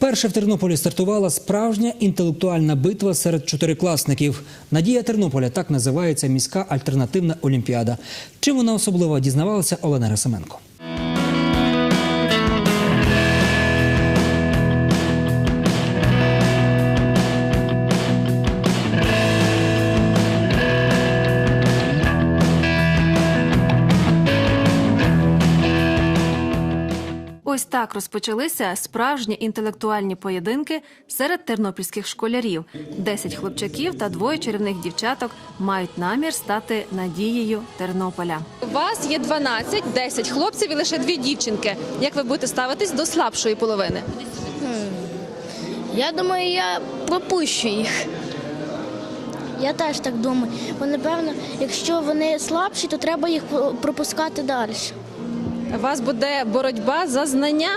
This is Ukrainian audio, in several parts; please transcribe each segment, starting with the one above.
Вперше в Тернополі стартувала справжня інтелектуальна битва серед чотирикласників. Надія Тернополя так називається міська альтернативна олімпіада. Чим вона особливо дізнавалася Олена Герасименко. Ось так розпочалися справжні інтелектуальні поєдинки серед тернопільських школярів. Десять хлопчаків та двоє чарівних дівчаток мають намір стати надією Тернополя. У вас є 12, 10 хлопців і лише дві дівчинки. Як ви будете ставитись до слабшої половини? Я думаю, я пропущу їх. Я теж так думаю. Бо напевно, якщо вони слабші, то треба їх пропускати далі. У вас буде боротьба за знання.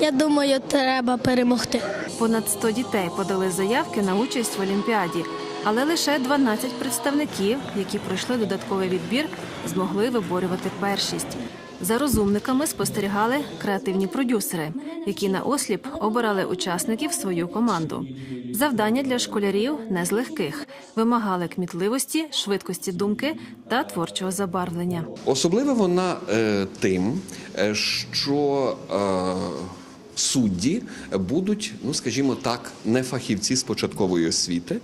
Я думаю, треба перемогти. Понад 100 дітей подали заявки на участь в Олімпіаді, але лише 12 представників, які пройшли додатковий відбір, змогли виборювати першість. За розумниками спостерігали креативні продюсери, які на осліп обирали учасників в свою команду. Завдання для школярів не з легких, вимагали кмітливості, швидкості думки та творчого забарвлення. Особлива вона е, тим, е, що е, судді будуть, ну скажімо так, не фахівці з початкової освіти,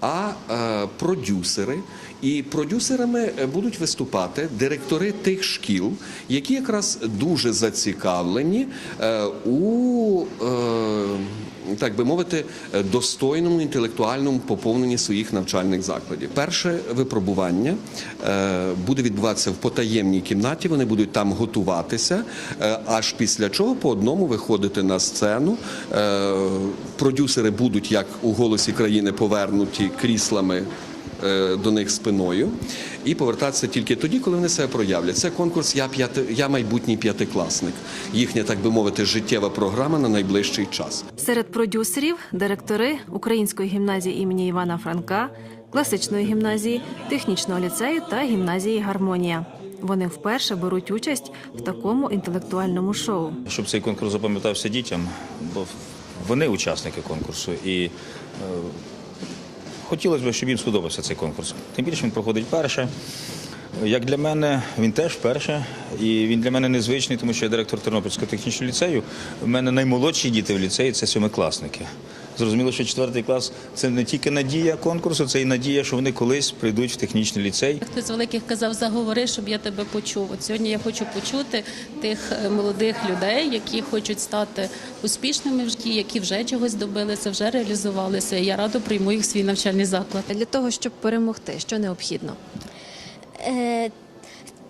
а е, продюсери. І продюсерами е, будуть виступати директори тих шкіл, які якраз дуже зацікавлені е, у. Е, так би мовити, е, достойному інтелектуальному поповненні своїх навчальних закладів. Перше випробування е, буде відбуватися в потаємній кімнаті. Вони будуть там готуватися, е, аж після чого по одному виходити на сцену. Продюсери будуть як у голосі країни повернуті кріслами до них спиною і повертатися тільки тоді, коли вони себе проявлять. Це конкурс Я п'яти, я майбутній п'ятикласник. Їхня, так би мовити, життєва програма на найближчий час. Серед продюсерів директори Української гімназії імені Івана Франка, класичної гімназії, технічного ліцею та гімназії Гармонія. Вони вперше беруть участь в такому інтелектуальному шоу. щоб цей конкурс запам'ятався дітям, бо вони учасники конкурсу, і е, хотілося б, щоб їм сподобався цей конкурс. Тим більше він проходить перше. Як для мене, він теж вперше, і він для мене незвичний, тому що я директор Тернопільського технічного ліцею. У мене наймолодші діти в ліцеї це сьомикласники. Зрозуміло, що четвертий клас це не тільки надія конкурсу, це і надія, що вони колись прийдуть в технічний ліцей. Хтось з великих казав, заговори, щоб я тебе почув. От сьогодні я хочу почути тих е, молодих людей, які хочуть стати успішними в житті, які вже чогось добилися, вже реалізувалися. Я радо прийму їх в свій навчальний заклад. Для того, щоб перемогти, що необхідно? Е,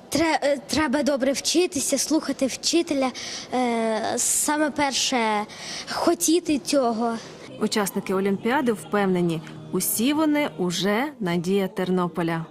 тре- е, Треба добре вчитися, слухати вчителя. Е, Саме перше хотіти цього. Учасники Олімпіади впевнені, усі вони уже надія Тернополя.